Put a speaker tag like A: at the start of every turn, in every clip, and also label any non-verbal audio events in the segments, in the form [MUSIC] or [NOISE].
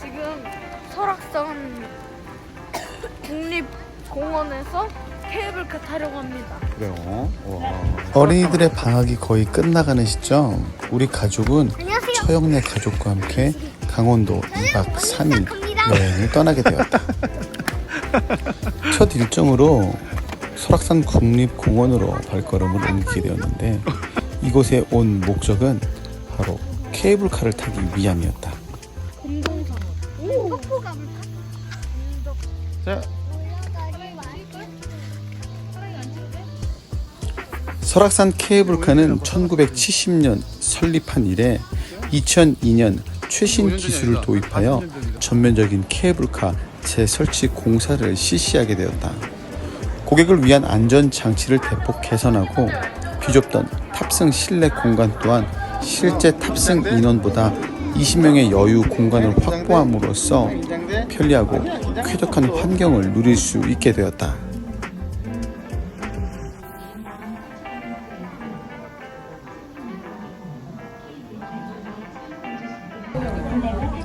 A: 지금 설악산 국립공원에서 케이블카 타려고 합니다.
B: 그래요. 어린이들의 방학이 거의 끝나가는 시점, 우리 가족은. 처형네 가족과 함께 강원도 2박 3일 여행을 떠나게 되었다. [LAUGHS] 첫 일정으로 설악산 국립공원으로 발걸음을 옮기게 되었는데 이곳에 온 목적은 바로 케이블카를 타기 위함이었다. 자, 설악산 케이블카는 1970년 설립한 이래 2002년 최신 기술을 도입하여 전면적인 케이블카 재설치 공사를 실시하게 되었다. 고객을 위한 안전 장치를 대폭 개선하고 비좁던 탑승 실내 공간 또한 실제 탑승 인원보다 20명의 여유 공간을 확보함으로써 편리하고 쾌적한 환경을 누릴 수 있게 되었다.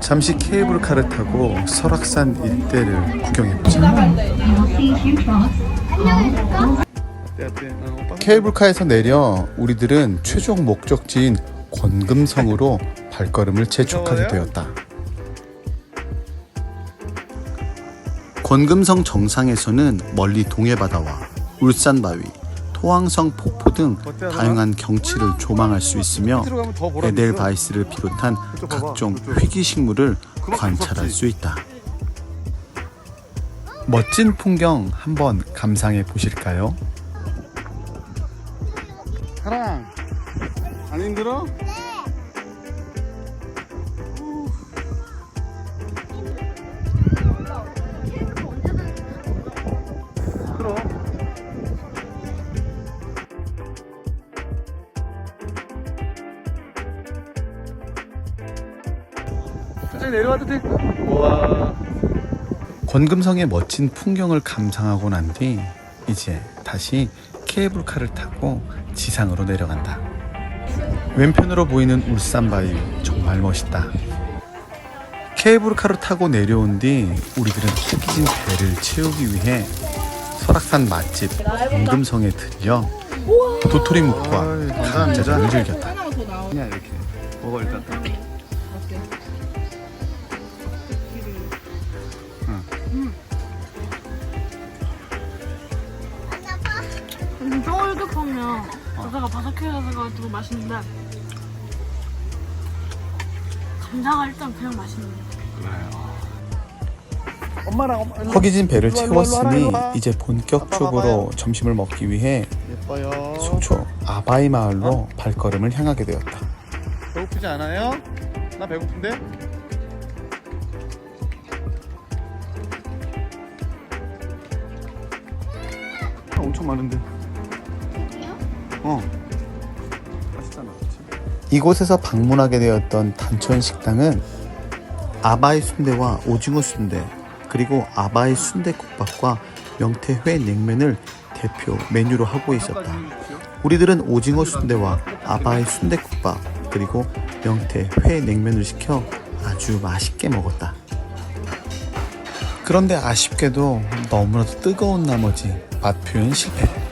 B: 잠시 케이블카를 타고 설악산 일대를 구경해보자. 케이블카에서 내려 우리들은 최종 목적지인 권금성으로 발걸음을 재촉하게 되었다. 권금성 정상에서는 멀리 동해바다와 울산바위, 토항성 폭포 등 다양한 경치를 조망할 수 있으며 에델바이스를 비롯한 각종 회기식물을 관찰할 수 있다. 멋진 풍경 한번 감상해 보실까요? 사랑 안 힘들어? 내려와도 돼. 우와. 권금성의 멋진 풍경을 감상하고 난 뒤 이제 다시 케이블카를 타고 지상으로 내려간다. 왼편으로 보이는 울산바위 정말 멋있다. 케이블카를 타고 내려온 뒤 우리들은 허기진 배를 채우기 위해 설악산 맛집 권금성에 들려 도토리 묵과 감자전을 즐겼다. 그냥 이렇게 먹어 일단.
A: 쫄깃하면 바다가 바삭해져가지고 맛있는데 감자가 일단 그냥 맛있네요.
B: 엄마랑 엄마. 허기진 배를 채웠으니 이제 본격적으로 점심을 먹기 위해
C: 예뻐요.
B: 속초 아바이 마을로 발걸음을 향하게 되었다.
C: 배고프지 않아요? 나 배고픈데?
B: 아, 엄청 많은데. 어. 맛있잖아. 이곳에서 방문하게 되었던 단천 식당은 아바이 순대와 오징어 순대 그리고 아바이 순대국밥과 명태회 냉면을 대표 메뉴로 하고 있었다. 우리들은 오징어 순대와 아바이 순대국밥 그리고 명태회 냉면을 시켜 아주 맛있게 먹었다. 그런데 아쉽게도 너무나도 뜨거운 나머지 맛 표현 실패.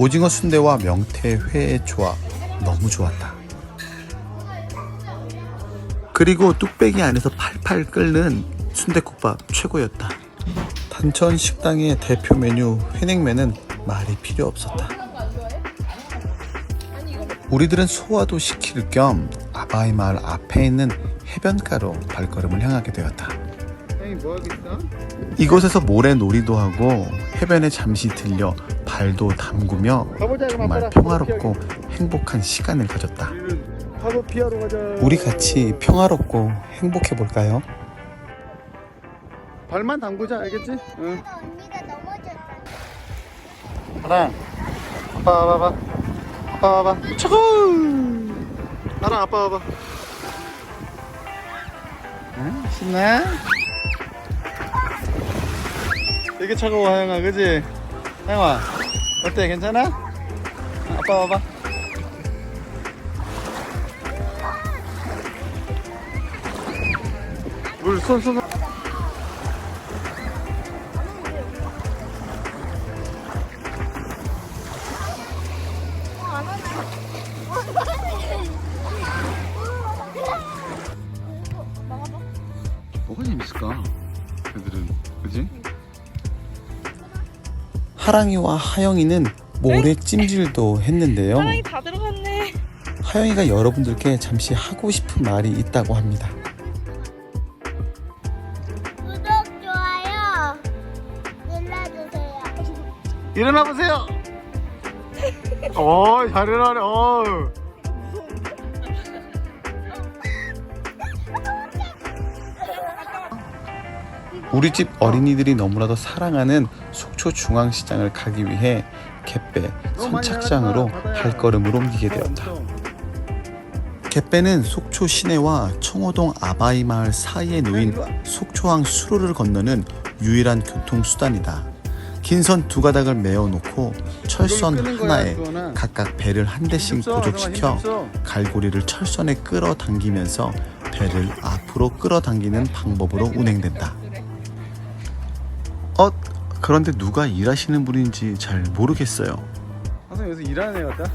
B: 오징어 순대와 명태회의 조합 너무 좋았다. 그리고 뚝배기 안에서 팔팔 끓는 순대국밥 최고였다. 단천 식당의 대표 메뉴 회냉면은 말이 필요 없었다. 우리들은 소화도 시킬 겸 아바이 마을 앞에 있는 해변가로 발걸음을 향하게 되었다.
C: 뭐?
B: 이곳에서 모래 놀이도 하고 해변에 잠시 들려 발도 담그며 정말 평화롭고 행복한 시간을 가졌다.
C: 우리
B: 같이 평화롭고 행복해 볼까요?
C: 발만 담그자 알겠지? 응. 나랑 아빠 와봐봐. 아빠 와봐. 차고. 나랑 아빠 와봐. 응? 신나? 되게 차가워 하영아 그지? 하영아 어때 괜찮아? 아빠 와봐 물 손 손 뭐가 재밌을까? 애들은 그지?
B: 하랑이와 하영이는 모래 찜질도 했는데요.
A: 사랑이 다 들어갔네.
B: 하영이가 여러분들께 잠시 하고 싶은 말이 있다고 합니다.
D: 구독, 좋아요 눌러주세요.
C: 일어나 보세요. 어, 잘 일어나네. 어.
B: 우리 집 어린이들이 너무나도 사랑하는 속초 중앙시장을 가기 위해 갯배 선착장으로 발걸음을 옮기게 되었다. 갯배는 속초 시내와 청호동 아바이 마을 사이에 놓인 속초항 수로를 건너는 유일한 교통수단이다. 긴 선 두 가닥을 메어 놓고 철선 하나에 각각 배를 한 대씩 고정시켜 갈고리를 철선에 끌어당기면서 배를 앞으로 끌어당기는 방법으로 운행된다. 어? 그런데 누가 일하시는 분인지 잘 모르겠어요.
C: 항상 여기서 일하는 애 같다.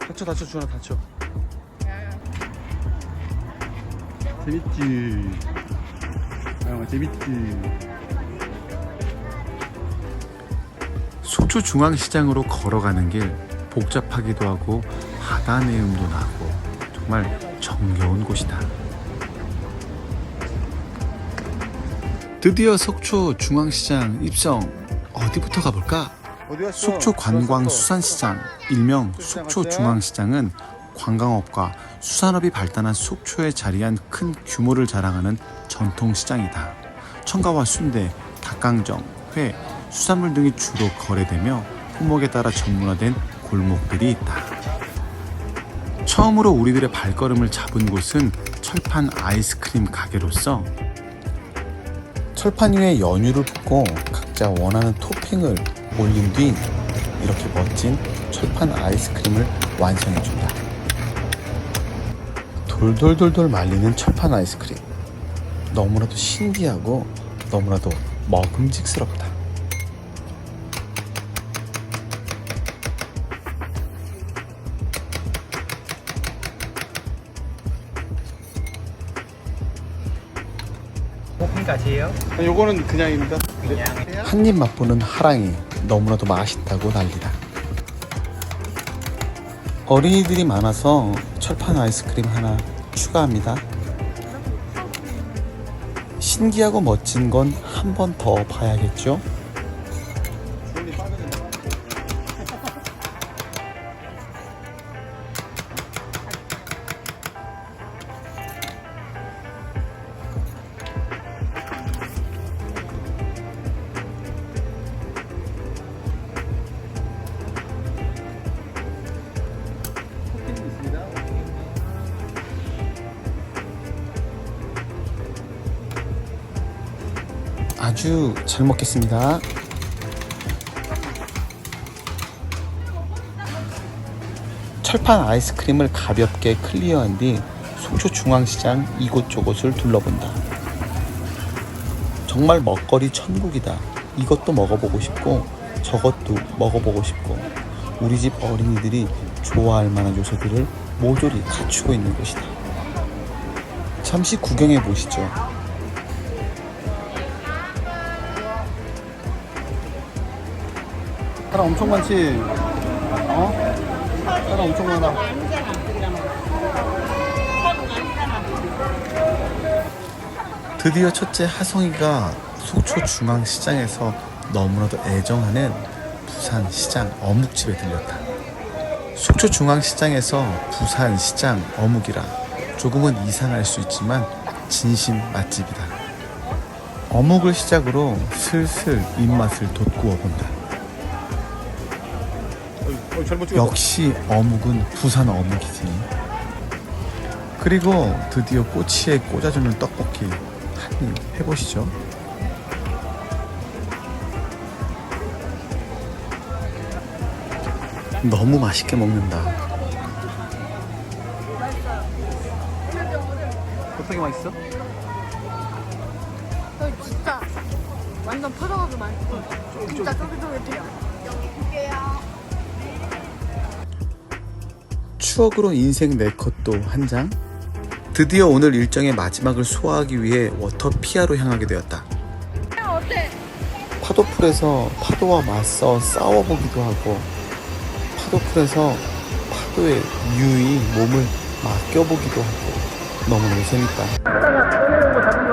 C: 다쳐 다쳐 주원아 다쳐. 재밌지. 아 재밌지.
B: 속초 중앙시장으로 걸어가는 길 복잡하기도 하고 바다 내음도 나고 정말 정겨운 곳이다. 드디어 속초 중앙시장 입성 어디부터 가볼까? 속초 관광
C: 좋았어.
B: 수산시장 일명 속초 중앙시장은 관광업과 수산업이 발달한 속초에 자리한 큰 규모를 자랑하는 전통시장이다. 청가와 순대, 닭강정, 회, 수산물 등이 주로 거래되며 품목에 따라 전문화된 골목들이 있다. 처음으로 우리들의 발걸음을 잡은 곳은 철판 아이스크림 가게로서 철판 위에 연유를 붓고 각자 원하는 토핑을 올린 뒤 이렇게 멋진 철판 아이스크림을 완성해준다. 돌돌돌돌 말리는 철판 아이스크림. 너무나도 신기하고 너무나도 먹음직스럽다.
C: 아, 요거는 그냥입니다.
B: 한입 맛보는 하랑이 너무나도 맛있다고 난리다. 어린이들이 많아서 철판 아이스크림 하나 추가합니다. 신기하고 멋진 건 한 번 더 봐야겠죠? 아주 잘 먹겠습니다. 철판 아이스크림을 가볍게 클리어한 뒤 속초 중앙시장 이곳저곳을 둘러본다. 정말 먹거리 천국이다. 이것도 먹어보고 싶고 저것도 먹어보고 싶고 우리 집 어린이들이 좋아할 만한 요소들을 모조리 갖추고 있는 곳이다. 잠시 구경해 보시죠.
C: 사람 엄청 많지. 어? 사람 엄청 많아.
B: 드디어 첫째 하성이가 속초 중앙시장에서 너무나도 애정하는 부산시장 어묵집에 들렸다. 속초 중앙시장에서 부산시장 어묵이라 조금은 이상할 수 있지만 진심 맛집이다. 어묵을 시작으로 슬슬 입맛을 돋구어 본다.
C: 어,
B: 역시 어묵은 부산 어묵이지. 그리고 드디어 꼬치에 꽂아주는 떡볶이 한 입 해보시죠. 너무 맛있게 먹는다.
C: 어떻게 맛있어?
A: 진짜 완전 포도가도 맛있어. 어, 진짜 쫄깃쫄깃해요. 여기 볼게요.
B: 추억으로 인생 네 컷도 한 장. 드디어 오늘 일정의 마지막을 소화하기 위해 워터피아로 향하게 되었다. 파도풀에서 파도와 맞서 싸워보기도 하고 파도풀에서 파도에 유유히 몸을 맡겨보기도 하고 너무너무 재밌다.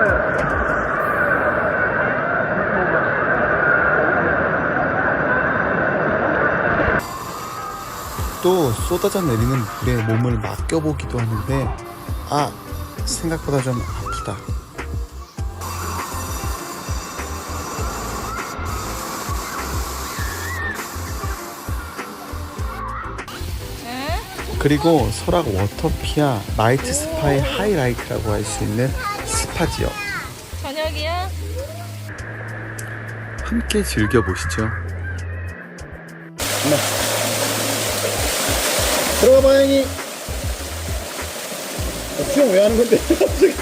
B: 또 쏟아져 내리는 물에 몸을 맡겨보기도 하는데 아 생각보다 좀 아프다. 그리고 설악 워터피아 나이트 스파의 하이라이트라고 할 수 있는 스파 지역
A: 저녁이야?
B: 함께 즐겨보시죠. 들어가 봐, 형이. 수영 왜 하는 건데? [LAUGHS] 갑자기.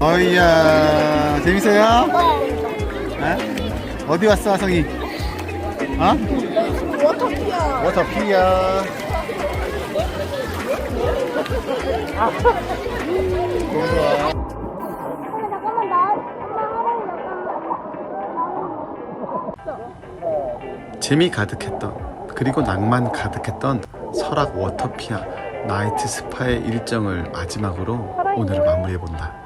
B: 어이야, 재밌어요? 네? 어디 왔어, 아성이? 어? 워터피아. 워터피아.
D: 잠깐만
B: 재미 가득했던 그리고 낭만 가득했던 설악 워터피아 나이트 스파의 일정을 마지막으로 오늘을 마무리해 본다.